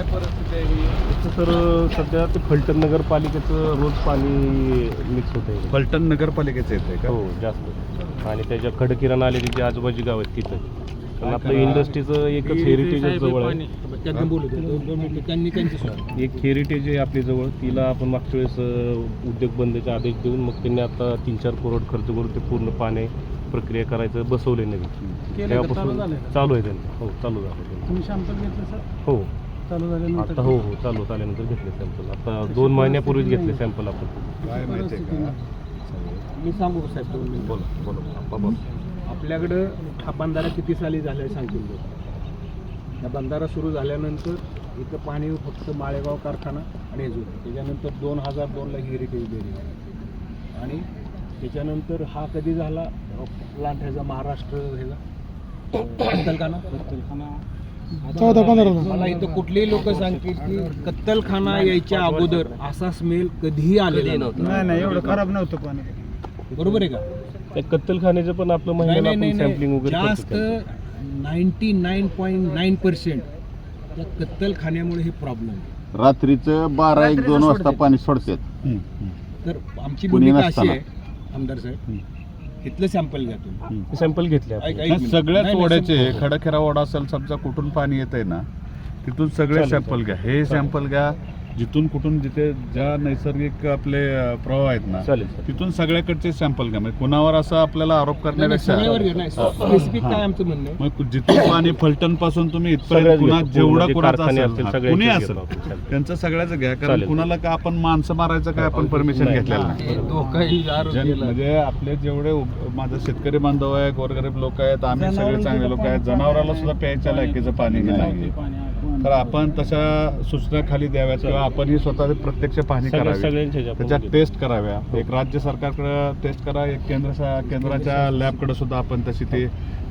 काय परिस्थिती आहे ही? इथं तर सध्या ते फलटण नगरपालिकेचं रोज पाणी मिक्स होत आहे. फलटण नगरपालिकेचं येते का? हो जास्त. आणि त्याच्या खडकिराणा आलेली जी आजूबाजू गाव आहेत तिथं. पण आपलं इंडस्ट्रीचं एकच हेरिटेज जवळ आहे. एक हेरिटेज आहे आपली जवळ. तिला आपण मागच्या वेळेस अं, उद्योग बंदचे आदेश देऊन मग त्यांनी आता तीन चार करोड खर्च करून ते पूर्ण पाणी प्रक्रिया करायचं बसवले नवीन. तेव्हापासून चालू आहे त्यांचं. हो चालू झालं त्यांचं. तुम्ही सॅम्पल घेतलं सर हो. चालू झाल्यानंतर आता हो हो चालू झाल्यानंतर घेतले सॅम्पल आता दोन महिन्यापूर्वीच घेतले सॅम्पल आपण. काय माहिती आहे का? मी सांगू का साहेब दोन मिनिटं. बोला बोला बाबा आपल्याकडं हा बंधारा किती साली झाला आहे सांगतील लोक? या बंधारा सुरू झाल्यानंतर इथं पाणी फक्त माळेगाव कारखाना आणि हेजूर त्याच्यानंतर दोन हजार दोनला हेरिटेज डेअरी आणि त्याच्यानंतर हा कधी झाला? प्लांट ह्याचा महाराष्ट्र ह्याचा कत्तलखाना चौदा पंधरा मला इथं कुठलेही लोक सांगतील की कत्तलखाना यायच्या अगोदर असा स्मेल कधीही आलेला नव्हता. नाही नाही एवढं खराब नव्हतं पाणी. बरोबर आहे का? त्या कत्तलखान्याचं पण आपलं नाही महिन्याला नाही आपण नाही सॅम्पलिंग नाही. वगैरे जास्त करतो ninety nine point nine percent त्या कत्तलखान्यामुळे हे प्रॉब्लेम रात्रीचं बारा एक दोन वाजता पाणी सोडतात. तर आमची कुणी भूमिका अशी नसताना. आहे आमदार साहेब. इथलं सॅम्पल तुम्ही. सॅम्पल घेतले ऐक- आपण. ऐक नाही, मिनिट. सगळ्याच नाही, नाही, ओढ्याचे सॅम्पल- खडखेरा ओढा असेल समजा कुठून पाणी येत आहे ना तिथून सगळे चालेल, सॅम्पल घ्या. हे सॅम्पल घ्या. जिथून कुठून जिथे ज्या नैसर्गिक आपले प्रवाह आहेत ना चालेल तिथून सगळ्याकडचे सॅम्पल घ्या. म्हणजे कुणावर असं आपल्याला आरोप करण्यापेक्षा सगळ्यावर घ्या नाही. स्पेसिफिक काय आमचं म्हणणं आहे? मग जिथून पाणी फलटणपासून तुम्ही सगळ्याच इथपर्यंत कुणा घेतो. जेवढं पूर्ण जे कुणाचं कारखाने असेल हा, कुणी घेतो असेल आपण. त्यांचं सगळ्याच घ्या. कारण चालेल. कुणाला का आपण माणसं मारायचं काय आपण परमिशन नाही, घेतलेलं नाही. आरोग्याला म्हणजे आपले जेवढे उप- माझे शेतकरी बांधव आहे गोरगरीब लोक आहेत आम्ही सगळे चांगले लोक आहेत. जनावराला सुद्धा प्यायच्या लायकीचं पाणी हे नाही तर आपण तशा सूचना खाली द्याव्यात किंवा आपणही स्वतः प्रत्यक्ष पाहणी करावी. सगळ्यांच्या ह्याच्यात त्याच्या आपण टेस्ट कराव्या. एक राज्य सरकारकडे टेस्ट करा एक केंद्र सा- केंद्राच्या लॅबकडे सुद्धा आपण तशी ती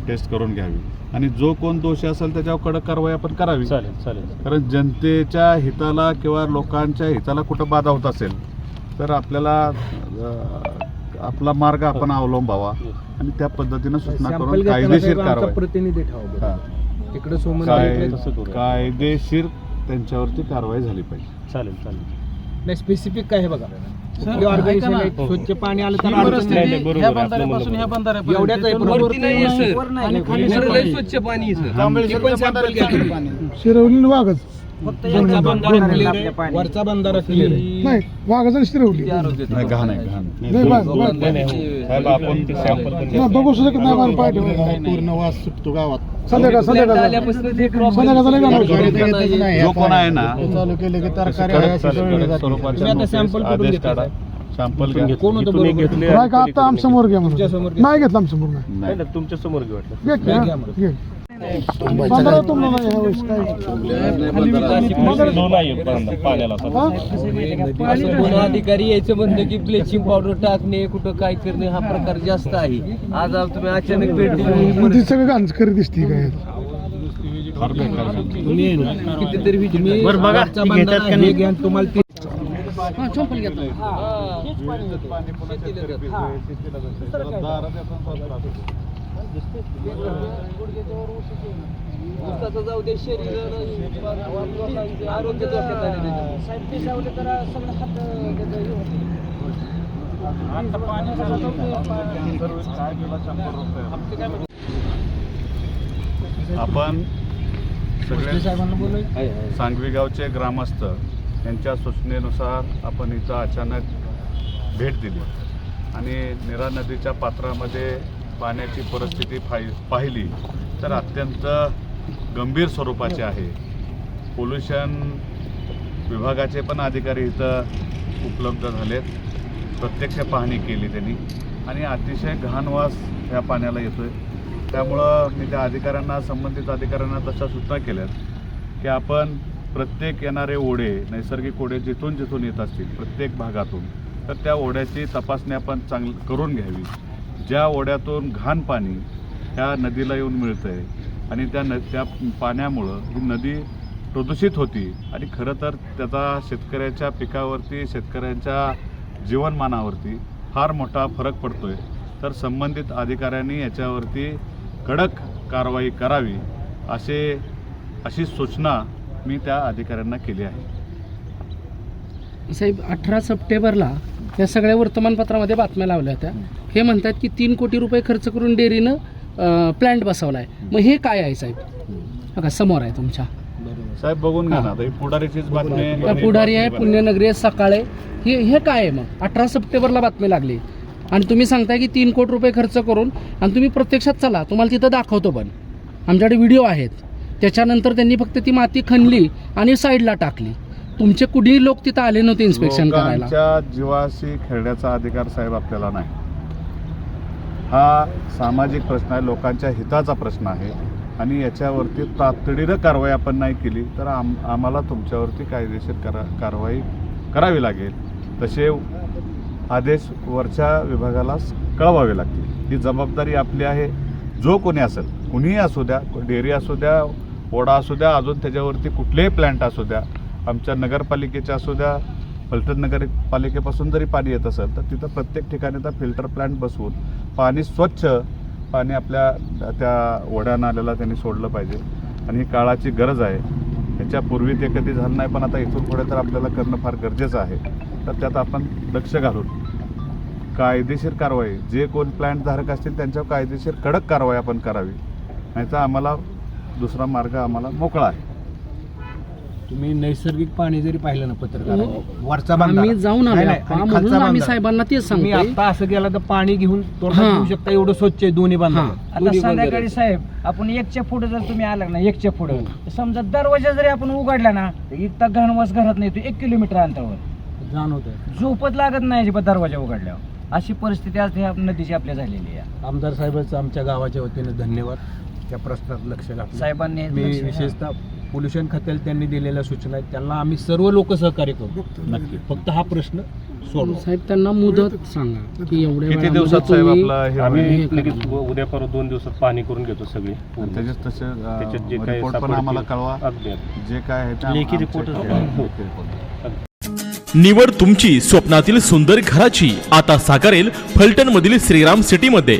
टेस्ट करून घ्यावी. आणि जो कोण दोषी असेल त्याच्यावर कडक कारवाई आपण करावी. चालेल चालेल कारण जनतेच्या हिताला किंवा लोकांच्या हिताला कुठं बाधा होत असेल तर आपल्याला आपला मार्ग आपण अवलंबावा. आणि त्या पद्धतीनं सूचना करून कायदेशीर कारवाई. प्रतिनिधी ठेवा हा. तिकडे सोमन काय इकडे- तसं करू. कायदेशीर त्यांच्यावरती कारवाई झाली पाहिजे चालेल चालेल नाही स्पेसिफिक काय आहे बघा कुठली ऑर्गनायझेशन आहे हो. स्वच्छ पाणी आलं तर ही अडचण परिस्थिती नाही. नाही, बरोबर ह्या आहे, आपलं बंधाऱ्यापासून ह्या म्हणणं बंधाऱ्यापर्यंत एवढ्याच आहे, तिथून बरोबर. वरती नाही आहे, सर. आणि खाली वरती सगळं नाही. स्वच्छ पाणी आहे, सर. शिरवली वाघच वरचा बंधारा clear आहे, वरचा बंधारा क्लिअर आहे नाही वाघच नाही घाण आहे घाण नाही. नाही, नाही, हो. साहेब, आपण ते सॅम्पल पण नाही, बघू शकत नाही मला पाय ठेवायला. पूर्ण वास सुटतो गावात. संध्याकाळ संध्याकाळ संध्याकाळचा लय गाणं. जो कोण आहे ना चालू केले की तरकारी कडक आहे अशी चालेल, सगळी कडक जाते. स्वरूपाचे तुम्ही आता notice, sample कुठून आदेश घेतले काढा. सॅम्पल घ्या. कोण होतं इथून एक बरोबर? घेतले नाही का आता घ्या म्हणून. घ्या. नाही घेतलं आमच्यासमोर. नाही. नाही नाही नाही, तुमच्यासमोर घे वाटलं. घे, घे, अधिकारी यायचं म्हणलं की ब्लिचिंग पावडर टाकणे कुठं काय करणे हा प्रकार जास्त आहे. आज आज तुम्ही अचानक भेट दिली. मग ती सगळं घाणकरी दिसते काय. कितीतरी हे तुम्हाला ते जाऊ दे शरीर आरोग्य. आपण सगळे सांगवी गावचे ग्रामस्थ यांच्या सूचनेनुसार आपण इथं अचानक भेट दिली. आणि निरा नदीच्या पात्रामध्ये पाण्याची परिस्थिती पाहि पाहिली तर अत्यंत गंभीर स्वरूपाची आहे. पोल्युशन विभागाचे पण अधिकारी इथं उपलब्ध झालेत. प्रत्यक्ष पाहणी केली त्यांनी. आणि अतिशय घाणवास ह्या पाण्याला येतो आहे त्यामुळं मी त्या अधिकाऱ्यांना संबंधित अधिकाऱ्यांना तशा सूचना केल्यात की आपण प्रत्येक येणारे ओढे नैसर्गिक ओढे जिथून जिथून येत असतील प्रत्येक भागातून तर त्या ओढ्याची तपासणी आपण चांगली करून घ्यावी. ज्या ओढ्यातून घाण पाणी ह्या नदीला येऊन मिळतं आहे आणि त्या न त्या पाण्यामुळं ही नदी प्रदूषित होती आणि खरं तर त्याचा शेतकऱ्याच्या पिकावरती शेतकऱ्यांच्या जीवनमानावरती फार मोठा फरक पडतो आहे तर संबंधित अधिकाऱ्यांनी याच्यावरती कडक कारवाई करावी असे अशी सूचना मी त्या अधिकाऱ्यांना केली आहे. साहेब अठरा सप्टेंबरला या सगळ्या वर्तमानपत्रामध्ये बातम्या लावल्या होत्या. हे म्हणतात की तीन कोटी रुपये खर्च करून डेअरीनं प्लॅन्ट बसवला आहे मग हे काय आहे साहेब? बघा समोर आहे तुमच्या. साहेब बघून घ्या ना. पुढारीचीच बातमी पुढारी आहे पुण्यनगरी आहे सकाळे हे हे काय आहे मग? अठरा सप्टेंबरला बातमी लागली. आणि तुम्ही सांगताय की तीन कोटी रुपये खर्च करून आणि तुम्ही प्रत्यक्षात चला तुम्हाला तिथं दाखवतो पण. आमच्याकडे व्हिडिओ आहेत. त्याच्यानंतर त्यांनी फक्त ती माती खणली आणि साईडला टाकली. तुमचे कुणीही लोक तिथं आले नव्हते इन्स्पेक्शन करायला. लोकांच्या जीवाशी खेळण्याचा अधिकार साहेब आपल्याला नाही. हा सामाजिक प्रश्न आहे लोकांच्या हिताचा प्रश्न आहे. आणि याच्यावरती तातडीनं कारवाई आपण नाही केली तर आम आम्हाला तुमच्यावरती कायदेशीर करा कारवाई करावी लागेल. तसे आदेश वरच्या विभागाला कळवावे लागतील. ही जबाबदारी आपली आहे. जो कोणी असेल कुणीही असू द्या डेअरी असू द्या ओढा असू द्या अजून त्याच्यावरती कुठलेही प्लॅन्ट असू द्या आमच्या नगरपालिकेच्या असू द्या फलटण नगरपालिकेपासून जरी पाणी येत असेल तर तिथं प्रत्येक ठिकाणी तर फिल्टर प्लांट बसवून पाणी स्वच्छ पाणी आपल्या त्या ओढ्या नाल्याला त्यांनी सोडलं पाहिजे. आणि ही काळाची गरज आहे. याच्यापूर्वी ते कधी झालं नाही पण आता इथून पुढे तर आपल्याला करणं फार गरजेचं आहे. तर त्यात आपण लक्ष घालून कायदेशीर कारवाई जे कोण प्लॅन्ट धारक असतील त्यांच्यावर कायदेशीर कडक कारवाई आपण करावी. नाहीतर आम्हाला दुसरा मार्ग आम्हाला मोकळा आहे. तुम्ही नैसर्गिक पाणी जरी पाहिलं ना पत्रकार वरचा आम्ही जाऊन आलो. नाही, नाही, आप्पा, आणि म्हणून खालचा आम्ही. साहेबांना तेच तुम्ही सांगतो आता असं गेला तर पाणी घेऊन तोंडात हां. घेऊ शकता एवढं स्वच्छ आहे दोन्ही बांधा. आता संध्याकाळी साहेब आपण एकच्या पुढे जर तुम्ही आला ना एकच्या पुढे समजा दरवाजा जरी आपण उघडला ना तर इतका घनवास घरात नाही तो एक किलोमीटर अंतरावर. जाणवत झोपत लागत नाही अजिबात दरवाजा उघडल्यावर. अशी परिस्थिती आज ह्या नदीची आपल्या झालेली आहे. आमदार साहेबांचं आमच्या गावाच्या वतीनं धन्यवाद. त्या प्रश्नात लक्ष घातलं. साहेबांनी मी लक्ष- विशेषतः पोल्युशन खात्याला त्यांनी दिलेल्या सूचना आहेत. त्यांना आम्ही सर्व लोक सहकार्य करू. नक्की. फक्त हा प्रश्न सोडू साहेब त्यांना मुदत सांगा की एवढ्या किती दिवसात साहेब आपला हे आम्ही? हे लगेच. उद्या परत दोन दिवसात पाणी करून घेतो सगळी. त्याच्यात तसे त्याच्यात जे काय रिपोर्ट पण सापडतील, आम्हाला कळवा. जे काय आहे ते लेखी रिपोर्ट. निवड तुमची स्वप्नातील सुंदर घराची. आता साकारेल फलटण मधील श्रीराम सिटी मध्ये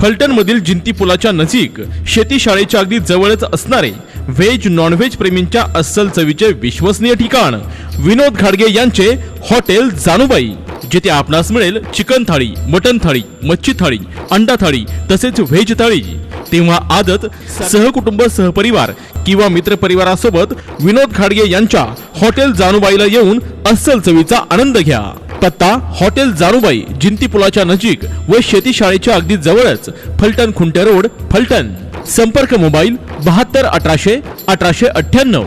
फलटण मधील जिंती पुलाच्या नजीक शेती शाळेच्या अगदी जवळच असणारे व्हेज नॉनव्हेज प्रेमींच्या अस्सल चवीचे विश्वसनीय ठिकाण विनोद घाडगे यांचे हॉटेल जानुबाई जिथे आपणास मिळेल चिकन थाळी मटन थाळी मच्छी थाळी अंडा थाळी तसेच व्हेज थाळी. तेव्हा आदत सहकुटुंब सहपरिवार किंवा मित्रपरिवारासोबत विनोद खाडगे यांच्या हॉटेल जानुबाईला येऊन अस्सल चवीचा आनंद घ्या. पत्ता हॉटेल जानुबाई जिंती पुलाच्या नजीक व शेती शाळेच्या अगदी जवळच फलटण खुंटे रोड फलटण. संपर्क मोबाईल बहात्तर अठराशे अठराशे अठ्ठ्याण्णव.